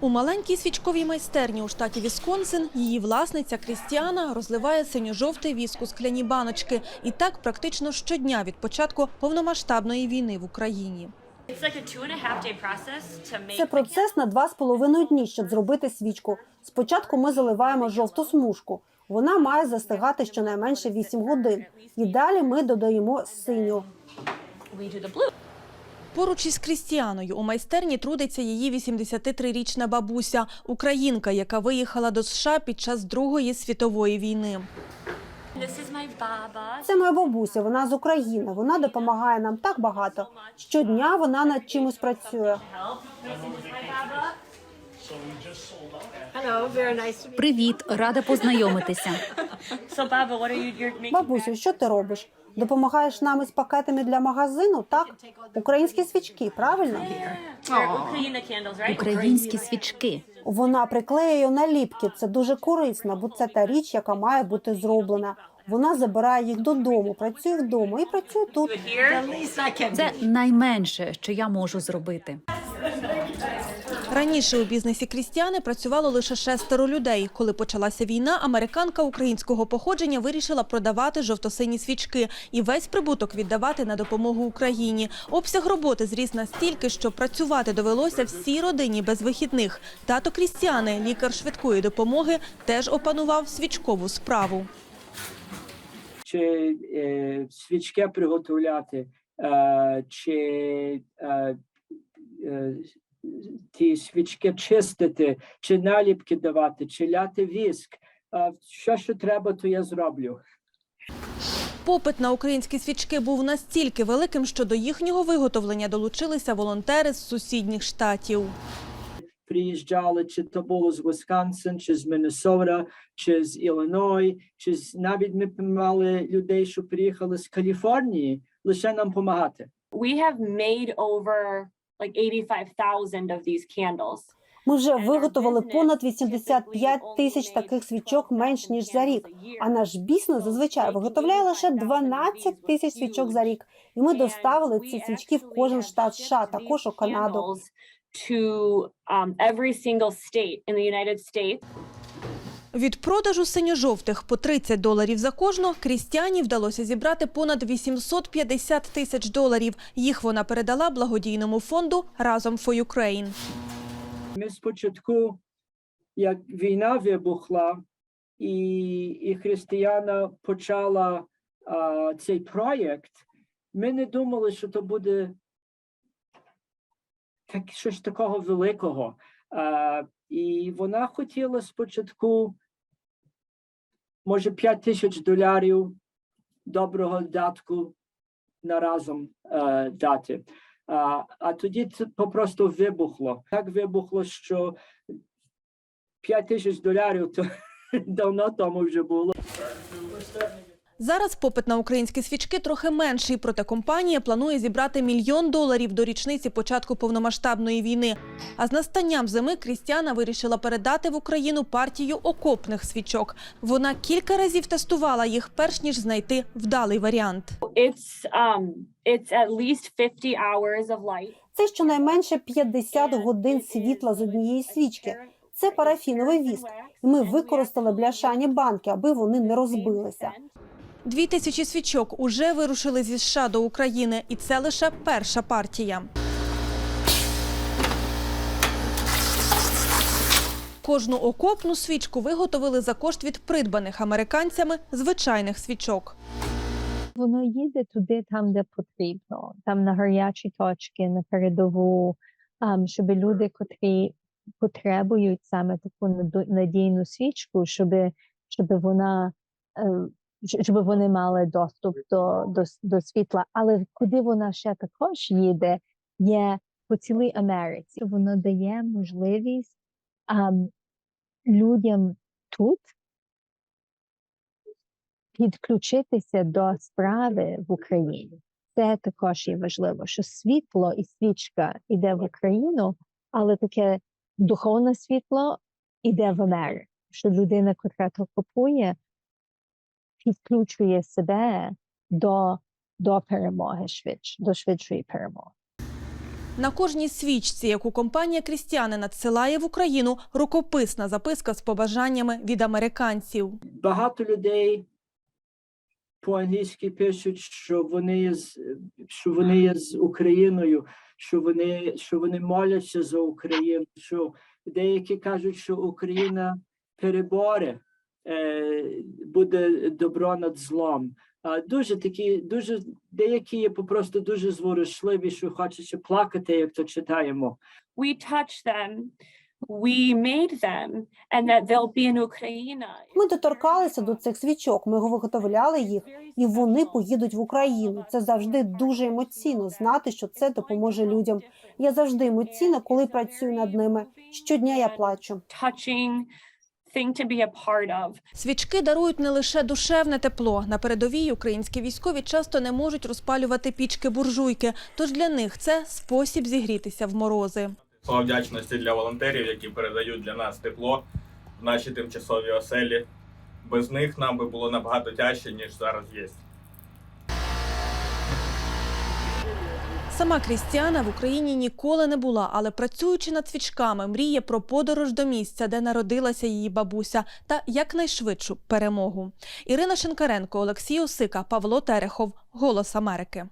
У маленькій свічковій майстерні у штаті Вісконсин її власниця Крістіана розливає синьо-жовтий віск у скляні баночки. І так практично щодня від початку повномасштабної війни в Україні. Це процес на два з половиною дні, щоб зробити свічку. Спочатку ми заливаємо жовту смужку. Вона має застигати щонайменше 8 годин. І далі ми додаємо синю. we do the blue. Поруч із Крістіаною у майстерні трудиться її 83-річна бабуся, українка, яка виїхала до США під час Другої світової війни. Це моя бабуся. Вона з України. Вона допомагає нам так багато. Щодня вона над чимось працює. Привіт, рада познайомитися. Бабусю, що ти робиш? Допомагаєш нам із пакетами для магазину? Так, українські свічки, правильно? Українські свічки. Вона приклеює наліпки. Це дуже корисно, бо це та річ, яка має бути зроблена. Вона забирає їх додому, працює вдома і працює тут. Це найменше, що я можу зробити. Раніше у бізнесі Крістіани працювало лише шестеро людей. Коли почалася війна, американка українського походження вирішила продавати жовто-сині свічки і весь прибуток віддавати на допомогу Україні. Обсяг роботи зріс настільки, що працювати довелося всій родині без вихідних. Тато Крістіани, лікар швидкої допомоги, теж опанував свічкову справу. чи е, свічки приготовляти, е, чи е, е, ті свічки чистити, чи наліпки давати, чи ляти віск. Що, що треба, то я зроблю. Попит на українські свічки був настільки великим, що до їхнього виготовлення долучилися волонтери з сусідніх штатів. Приїжджали, чи то було з Висконсин, чи з Міннесота, чи з Іллиной, чи з навіть ми мали людей, що приїхали з Каліфорнії, лише нам допомагати. we have made over like 85,000 of these candles. Ми вже виготовили понад 85 тисяч таких свічок менш ніж за рік. А наш бізнес зазвичай виготовляє лише 12 тисяч свічок за рік. І ми доставили ці свічки в кожен штат США, також у Канаду. To um, every single state in the United States. Від продажу синьо-жовтих по 30 доларів за кожну Крістіані вдалося зібрати понад 850 тисяч доларів. Їх вона передала благодійному фонду «Разом for Ukraine». Ми спочатку, як війна вибухла, і, і християна почала а, цей проєкт, ми не думали, що то буде так, щось такого великого. А, і вона хотіла спочатку, може, 5 тисяч доларів доброго датку на разом е, дати. А, а тоді це попросту вибухло. Так вибухло, що 5 тисяч доларів то давно тому вже було. Зараз попит на українські свічки трохи менший, проте компанія планує зібрати мільйон доларів до річниці початку повномасштабної війни. А з настанням зими Крістіана вирішила передати в Україну партію окопних свічок. Вона кілька разів тестувала їх, перш ніж знайти вдалий варіант. Um, it's at least 50 hours of light. Це щонайменше 50 годин світла з однієї свічки. Це парафіновий віск. Ми використали бляшані банки, аби вони не розбилися. Дві тисячі свічок уже вирушили зі США до України, і це лише перша партія. Кожну окопну свічку виготовили за кошт від придбаних американцями звичайних свічок. Воно їде туди, там, де потрібно, там на гарячі точки, на передову, ам, щоб люди, котрі потребують саме таку надійну свічку, щоб, щоб вона е, щоб вони мали доступ до, до, до світла. Але куди вона ще також їде, є по цілій Америці. Воно дає можливість ам, людям тут підключитися до справи в Україні. Це також є важливо, що світло і свічка йде в Україну, але таке духовне світло йде в Америку. Що людина, яка то купує, підключує себе до, до перемоги швидше, до швидшої перемоги. На кожній свічці, яку компанія Крістіани надсилає в Україну, рукописна записка з побажаннями від американців. Багато людей по-англійськи пишуть, що вони є з що вони є з Україною, що вони що вони моляться за Україну. Що деякі кажуть, що Україна переборе, буде добро над злом. А дуже такі, дуже деякі є попросту дуже зворушливі, що хочеться плакати, як то читаємо. We touch them, we made them, and that they'll be in Ukraine. Ми доторкалися до цих свічок. Ми виготовляли їх, і вони поїдуть в Україну. Це завжди дуже емоційно знати, що це допоможе людям. Я завжди емоційна, коли працюю над ними. Щодня я плачу. Touching thing to be a part of. Свічки дарують не лише душевне тепло. На передовій українські військові часто не можуть розпалювати пічки буржуйки, тож для них це спосіб зігрітися в морози. Слава вдячності для волонтерів, які передають для нас тепло в наші тимчасові оселі. Без них нам би було набагато тяжче, ніж зараз є. Сама Крістіана в Україні ніколи не була, але працюючи над свічками, мріє про подорож до місця, де народилася її бабуся, та якнайшвидшу перемогу. Ірина Шинкаренко, Олексій Осика, Павло Терехов. Голос Америки.